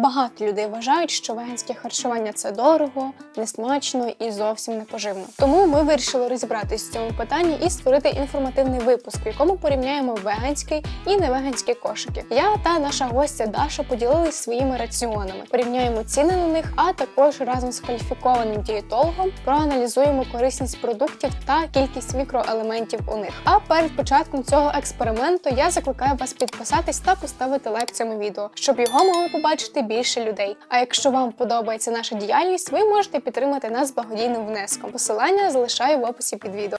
Багато людей вважають, що веганське харчування це дорого, несмачно і зовсім не поживно. Тому ми вирішили розібратись в цьому питанні і створити інформативний випуск, в якому порівняємо веганський і невеганський кошики. Я та наша гостя Даша поділились своїми раціонами, порівняємо ціни на них, а також разом з кваліфікованим дієтологом проаналізуємо корисність продуктів та кількість мікроелементів у них. А перед початком цього експерименту я закликаю вас підписатись та поставити лайк цьому відео, щоб його могли побачити більше людей. А якщо вам подобається наша діяльність, ви можете підтримати нас благодійним внеском. Посилання залишаю в описі під відео.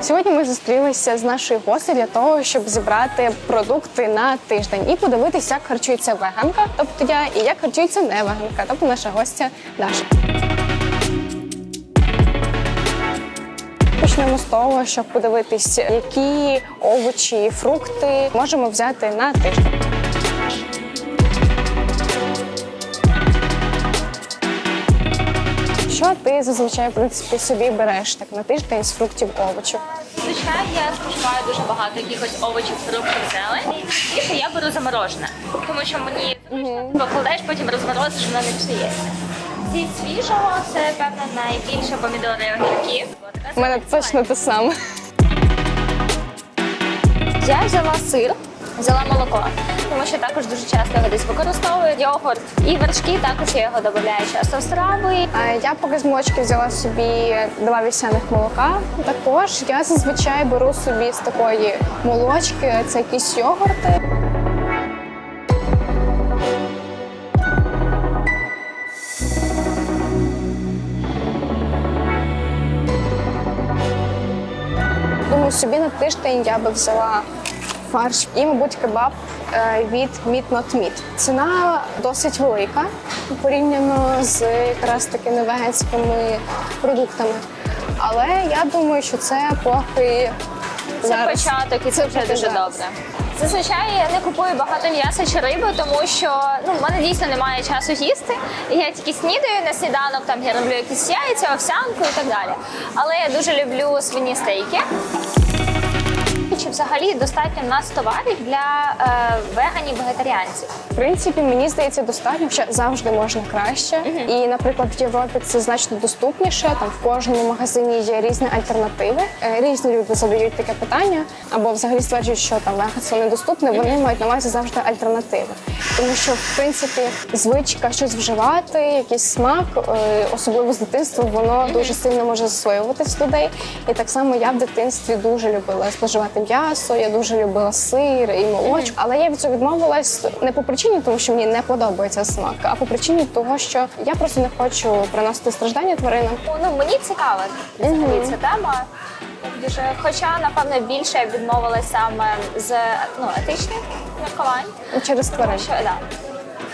Сьогодні ми зустрілися з нашою гостею для того, щоб зібрати продукти на тиждень і подивитися, як харчується веганка, тобто я, і як харчується не веганка, тобто наша гостя Даша. Почнемо з того, щоб подивитись, які овочі і фрукти можемо взяти на тиждень. Що ти зазвичай в принципі собі береш так на тиждень з фруктів овочів? Звичайно, я споживаю дуже багато якихось овочів, фруктів, зелені. І що я беру заморожене, тому що мені покладаєш, потім розморозиш, воно не псується. Зі свіжого це певно найбільше помідори і огірки. У мене точно те саме. Я взяла сир, взяла молоко, тому що також дуже часто його десь використовують йогурт. І вершки також я його додаю часто в страви. Я поки з молочки взяла собі два вівсяних молока. Також я зазвичай беру собі з такої молочки, це якісь йогурти. Думаю, собі на тиждень я би взяла фарш і, мабуть, кебаб е, від Meat Not Meat. Ціна досить велика порівняно з якраз таки невеганськими продуктами. Але я думаю, що це поки Це зараз. початок, і це, Це вже дуже зараз. добре. Зазвичай я не купую багато м'яса чи риби, тому що ну в мене дійсно немає часу їсти. І я тільки снідаю на сніданок, там я роблю якісь яйця, овсянку і так далі. Але я дуже люблю свині стейки. Чи взагалі достатньо в нас товарів для е, веганів, вегетаріанців? В принципі, мені здається, достатньо, що завжди можна краще. І, наприклад, в Європі це значно доступніше. Там в кожному магазині є різні альтернативи. Е, Різні люди задають таке питання, або взагалі стверджують, що там веганство недоступне. Вони мають на увазі завжди альтернативи. Тому що, в принципі, звичка щось вживати, якийсь смак, е, особливо з дитинства, воно дуже сильно може засвоюватись людей. І так само я в дитинстві дуже любила споживати м'ясо, я дуже любила сир і молочку. Але я від цього відмовилась не по причині, тому що мені не подобається смак, а по причині того, що я просто не хочу приносити страждання тваринам. Ну мені цікава взагалі ця тема. Дуже, хоча напевне більше я б відмовилася саме з ну етичних міркувань. Через тварин. Що да.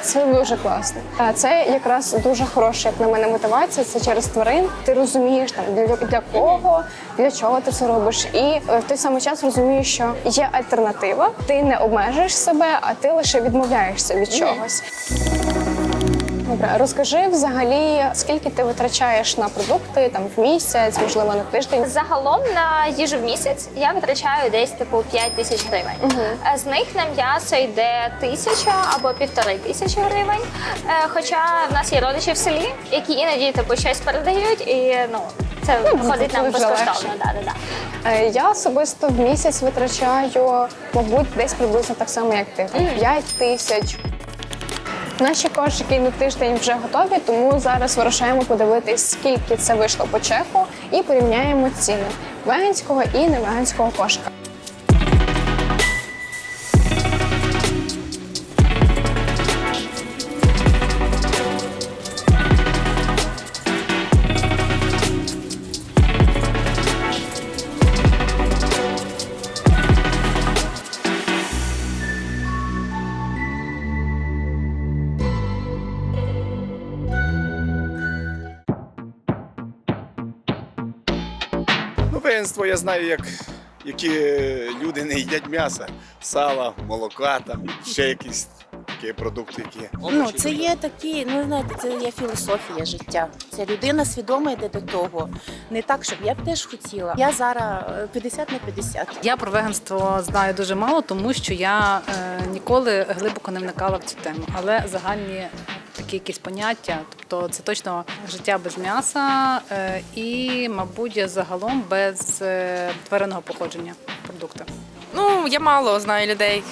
Це дуже класно. А Це якраз дуже хороша, як на мене, мотивація. Це через тварин. Ти розумієш там для, для кого, для чого ти це робиш, і е, в той самий час розумієш, що є альтернатива. Ти не обмежуєш себе, а ти лише відмовляєшся від чогось. Добре, розкажи взагалі, скільки ти витрачаєш на продукти там в місяць, можливо, на тиждень. Загалом на їжу в місяць я витрачаю десь типу 5 тисяч гривень. Е, З них на м'ясо йде тисяча або півтори тисячі гривень. Е, Хоча в нас є родичі в селі, які іноді типу щось передають, і ну це виходить нам безкоштовно. Да, да, да. Я особисто в місяць витрачаю, мабуть, десь приблизно так само, як ти. 5 тисяч. Наші кошики на тиждень вже готові, тому зараз вирушаємо подивитись, скільки це вийшло по чеку, і порівняємо ціни веганського і невеганського кошика. Веганство я знаю, як які люди не їдять м'яса, сала, молока, там ще якісь такі продукти, які Ну, це є такі, ну знаєте, це є філософія життя. Це людина свідомо йде до того. Не так, щоб я б теж хотіла. Я зараз е, 50 на 50. Я про веганство знаю дуже мало, тому що я е, ніколи глибоко не вникала в цю тему. Але загальні такі якісь поняття, тобто це точно життя без м'яса е, і, мабуть, загалом без е, тваринного походження продукти. Ну, я мало знаю людей,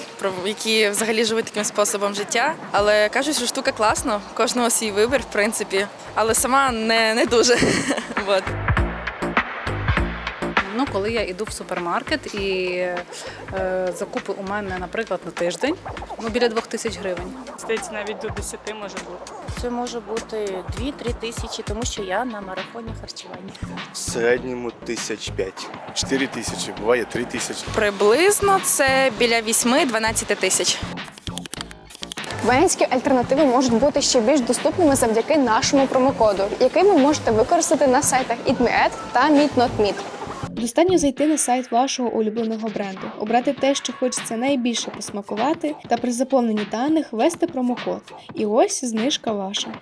які взагалі живуть таким способом життя, але кажуть, що штука класна, кожного свій вибір, в принципі, але сама не, не дуже. Ну, коли я йду в супермаркет і е, закупи у мене, наприклад, на тиждень, ну біля двох тисяч гривень. Здається, навіть до 10 може бути. Це може бути 2-3 тисячі, тому що я на марафоні харчування. В середньому тисяч п'ять. чотири тисячі, буває три тисячі. Приблизно це біля 8-12 тисяч. Веганські альтернативи можуть бути ще більш доступними завдяки нашому промокоду, який ви можете використати на сайтах EatMeAd та MeatNotMeat. Достатньо зайти на сайт вашого улюбленого бренду, обрати те, що хочеться найбільше посмакувати, та при заповненні даних ввести промокод. І ось знижка ваша.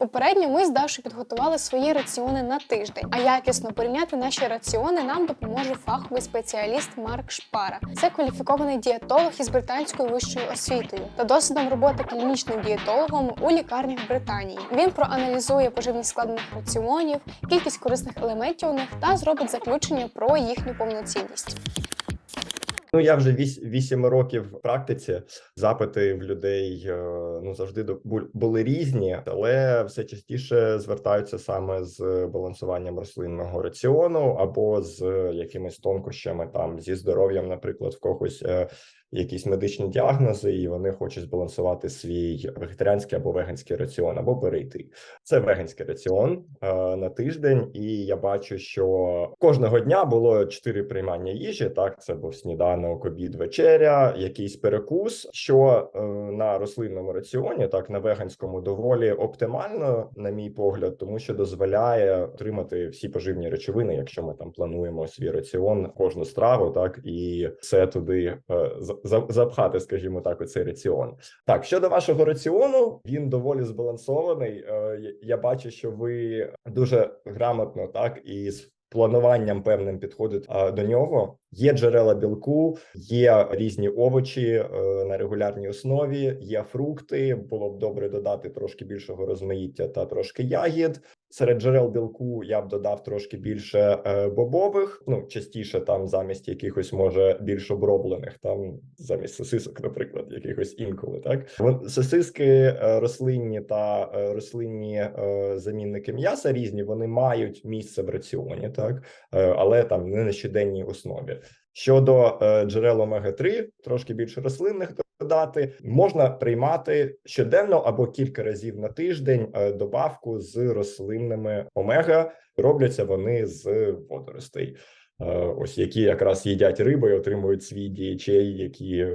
Попередньо ми з Дашою підготували свої раціони на тиждень. А якісно порівняти наші раціони нам допоможе фаховий спеціаліст Марк Шпара. Це кваліфікований дієтолог із британською вищою освітою та досвідом роботи клінічним дієтологом у лікарнях Британії. Він проаналізує поживність складених раціонів, кількість корисних елементів у них та зробить заключення про їхню повноцінність. Ну, я вже вісім років в практиці. Запити в людей е, ну завжди були різні, але все частіше звертаються саме з балансуванням рослинного раціону або з якимись тонкощами там зі здоров'ям, наприклад, в когось е, якісь медичні діагнози, і вони хочуть збалансувати свій вегетаріанський або веганський раціон, або перейти. Це веганський раціон е, на тиждень, і я бачу, що кожного дня було чотири приймання їжі. Так, це був сніданок, обід, вечеря, якийсь перекус. Що е, на рослинному раціоні, так на веганському, доволі оптимально, на мій погляд, тому що дозволяє отримати всі поживні речовини, якщо ми там плануємо свій раціон, кожну страву, так і все туди е, запхати, скажімо так, у цей раціон. Так, щодо вашого раціону, він доволі збалансований. Е, я- бачу, що ви дуже грамотно, так і з плануванням певним підходите до нього. Є джерела білку, є різні овочі е, на регулярній основі, є фрукти. Було б добре додати трошки більшого розмаїття та трошки ягід. Серед джерел білку я б додав трошки більше е, бобових. Ну частіше там замість якихось може більш оброблених, там замість сосисок, наприклад, якихось інколи. Так сосиски е, рослинні та рослинні замінники м'яса різні. Вони мають місце в раціоні, так але там не на щоденній основі. Щодо е, джерел омега 3 трошки більше рослинних додати, можна приймати щоденно або кілька разів на тиждень е, добавку з рослинними омега. Робляться вони з водоростей, е, ось які якраз їдять рибу і отримують свій DHA, які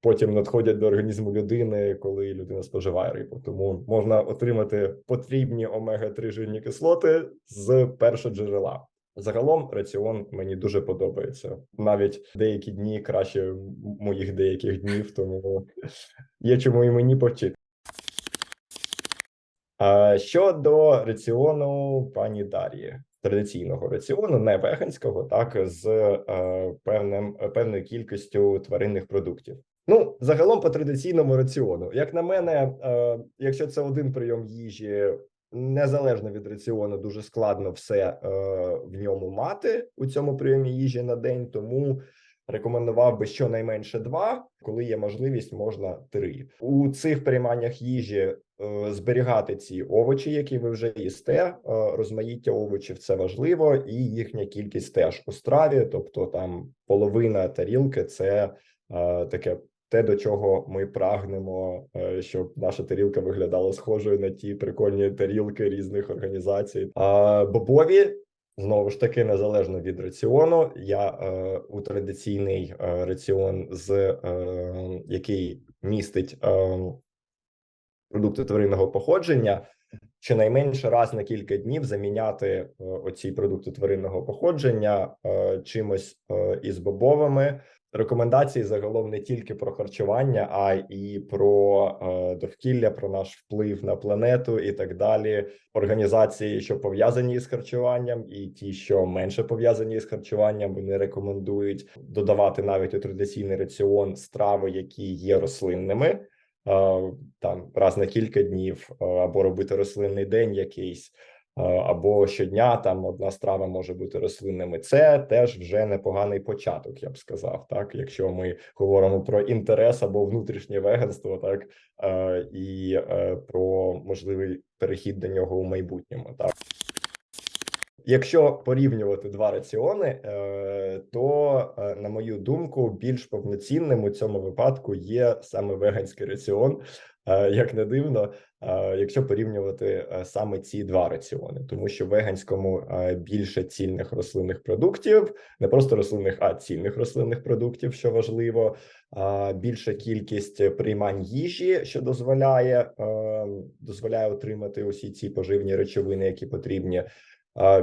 потім надходять до організму людини, коли людина споживає рибу. Тому можна отримати потрібні омега 3 жирні кислоти з першого джерела. Загалом раціон мені дуже подобається. Навіть деякі дні краще моїх деяких днів, тому є чому і мені повчити. А щодо раціону пані Дар'ї, традиційного раціону, не веганського, так з е, певним певною кількістю тваринних продуктів. Ну, загалом по традиційному раціону, як на мене, е, якщо це один прийом їжі, незалежно від раціону, дуже складно все е, в ньому мати у цьому прийомі їжі на день. Тому рекомендував би щонайменше два, коли є можливість, можна три. У цих прийманнях їжі е, зберігати ці овочі, які ви вже їсте. Е, розмаїття овочів це важливо, і їхня кількість теж у страві, тобто там половина тарілки це е, таке. Те, до чого ми прагнемо, е, щоб наша тарілка виглядала схожою на ті прикольні тарілки різних організацій. А бобові знову ж таки незалежно від раціону. Я е, у традиційний е, раціон, з е, який містить е, продукти тваринного походження, щонайменше раз на кілька днів заміняти е, оці продукти тваринного походження е, чимось із бобовими. Рекомендації загалом не тільки про харчування, а і про е, довкілля, про наш вплив на планету і так далі. Організації, що пов'язані з харчуванням, і ті, що менше пов'язані з харчуванням, вони рекомендують додавати навіть у традиційний раціон страви, які є рослинними. е, Там раз на кілька днів, е, або робити рослинний день якийсь, або щодня там одна страва може бути рослинними. Це теж вже непоганий початок, я б сказав. Так, якщо ми говоримо про інтерес або внутрішнє веганство, так е, і е, про можливий перехід до нього у майбутньому. Так. Якщо порівнювати два раціони, е, то, е, на мою думку, більш повноцінним у цьому випадку є саме веганський раціон. Е, Як не дивно, е, якщо порівнювати е, саме ці два раціони, тому що в веганському більше цільних рослинних продуктів, не просто рослинних, а цільних рослинних продуктів, що важливо, більша кількість приймань їжі, що дозволяє дозволяє отримати усі ці поживні речовини, які потрібні.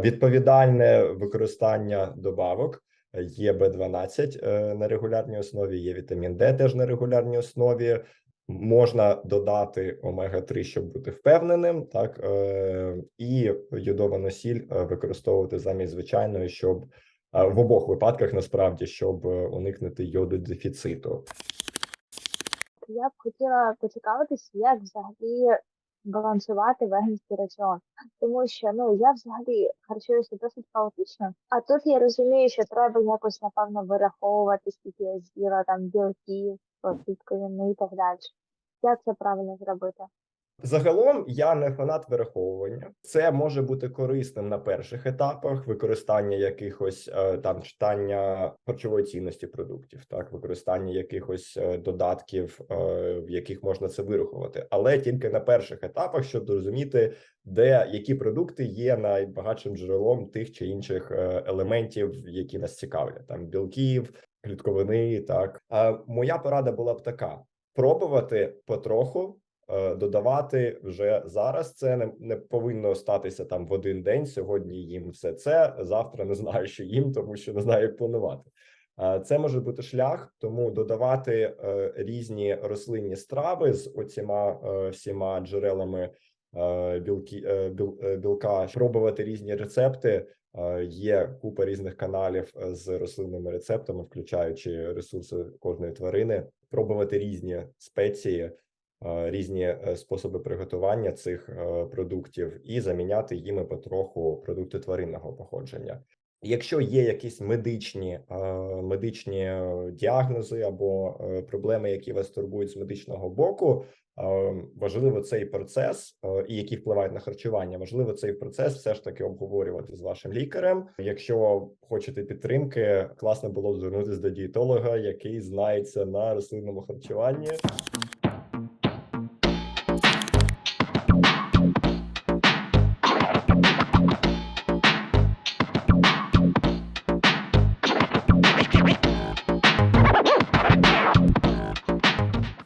Відповідальне використання добавок є Б12 е, на регулярній основі, є вітамін Д теж на регулярній основі. Можна додати омега 3 щоб бути впевненим, так е, і йодовану сіль е, використовувати замість звичайної, щоб е, в обох випадках насправді щоб уникнути йоду дефіциту. Я б хотіла поцікавитись, як взагалі балансувати веганський раціон. Тому що ну я взагалі харчуюся досить хаотично. А тут я розумію, що треба якось напевно вираховувати, скільки я з'їла там білків, клітковин і так далі. Як це правильно зробити? Загалом я не фанат вираховування. Це може бути корисним на перших етапах використання якихось е, там читання харчової цінності продуктів, так використання якихось е, додатків, е, в яких можна це вирахувати, але тільки на перших етапах, щоб зрозуміти, де які продукти є найбагатшим джерелом тих чи інших елементів, які нас цікавлять, там білків, клітковини. Так а моя порада була б така: пробувати потроху е, додавати вже зараз. Це не, не повинно статися там в один день. Сьогодні їм все це. Завтра не знаю, що їм, тому що не знаю, як планувати. Це може бути шлях, тому додавати е, різні рослинні страви з оціма е, всіма джерелами білки, біл, білка, пробувати різні рецепти. Е, Є купа різних каналів е, з рослинними рецептами, включаючи ресурси кожної тварини, пробувати різні спеції, е, різні способи приготування цих продуктів і заміняти їми потроху продукти тваринного походження. Якщо є якісь медичні е, медичні е, діагнози або е, проблеми, які вас турбують з медичного боку, важливо цей процес і які впливають на харчування. Важливо цей процес все ж таки обговорювати з вашим лікарем. Якщо хочете підтримки, класно було б звернутися до дієтолога, який знається на рослинному харчуванні.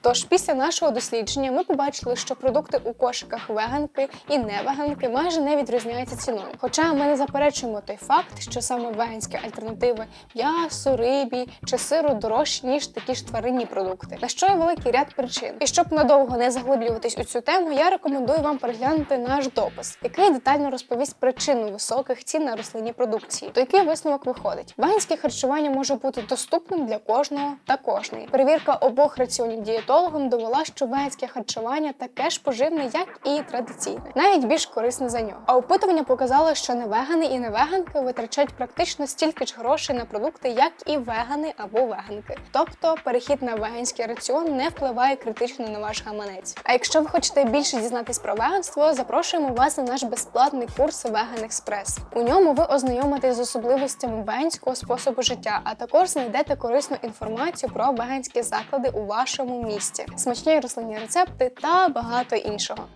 Тож після нашого дослідження ми побачили, що продукти у кошиках веганки і невеганки майже не відрізняються ціною. Хоча ми не заперечуємо той факт, що саме веганські альтернативи м'ясу, рибі чи сиру дорожчі ніж такі ж тваринні продукти, на що є великий ряд причин. І щоб надовго не заглиблюватись у цю тему, я рекомендую вам переглянути наш допис, який детально розповість причину високих цін на рослинні продукції. То який висновок виходить? Веганське харчування може бути доступним для кожного та кожної. Перевірка обох раціонів дієтологом довела, що веганське харчування таке ж поживне, як і традиційне, навіть більш корисне за нього. А опитування показало, що не вегани і не веганки витрачають практично стільки ж грошей на продукти, як і вегани або веганки. Тобто перехід на веганський раціон не впливає критично на ваш гаманець. А якщо ви хочете більше дізнатись про веганство, запрошуємо вас на наш безплатний курс Веган Експрес. У ньому ви ознайомитесь з особливостями веганського способу життя, а також знайдете корисну інформацію про веганські заклади у вашому місті, смачні рослинні рецепти та багато іншого.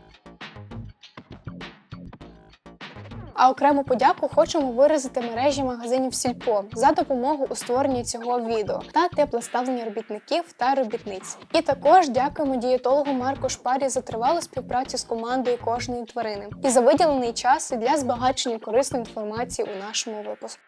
А окрему подяку хочемо виразити мережі магазинів Сільпо за допомогу у створенні цього відео та тепле ставлення робітників та робітниць. І також дякуємо дієтологу Марку Шпарі за тривалу співпрацю з командою кожної тварини і за виділений час для збагачення корисної інформації у нашому випуску.